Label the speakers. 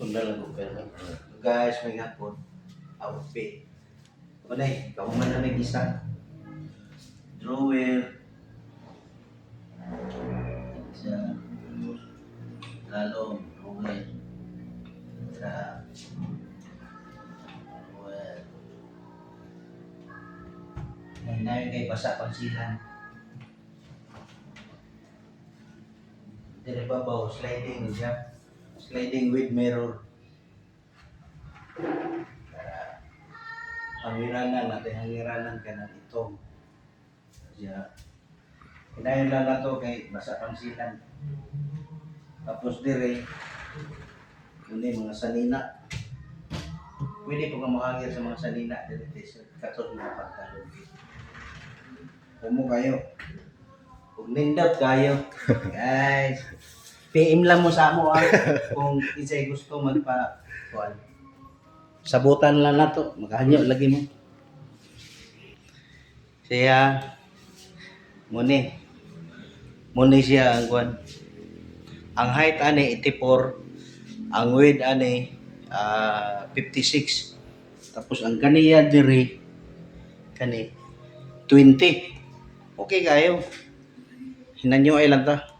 Speaker 1: Sundal lang ko pero. Guys, may hapon. Outfit. Kunay, kahuman na may isa. Drawer. Sa lalong drawer. Sa drawer. Ay, na kay basa pang silang. Dire ba ba sliding siya? Sliding with mirror. Hangiranan natin, hangiranan ka ng itong. Kaya, kinayon lang na to kay basa pang silang. Tapos dire, yun yung mga sanina. Pwede po ka makagir sa mga sanina dire sa katot mga pagkalog. Kumo kayo. Kung nindot kayo, guys, PM lang mo sa amo ah, kung isa'y gusto magpa kuan. Sabutan lang na to, makahanyo lagi mo. Siya, muni, muni siya ang kuan. Ang height ani 84, ang width ani ah, 56. Tapos ang kaniya diri kani 20. Okay kayo. Hinanyo ay lang ta.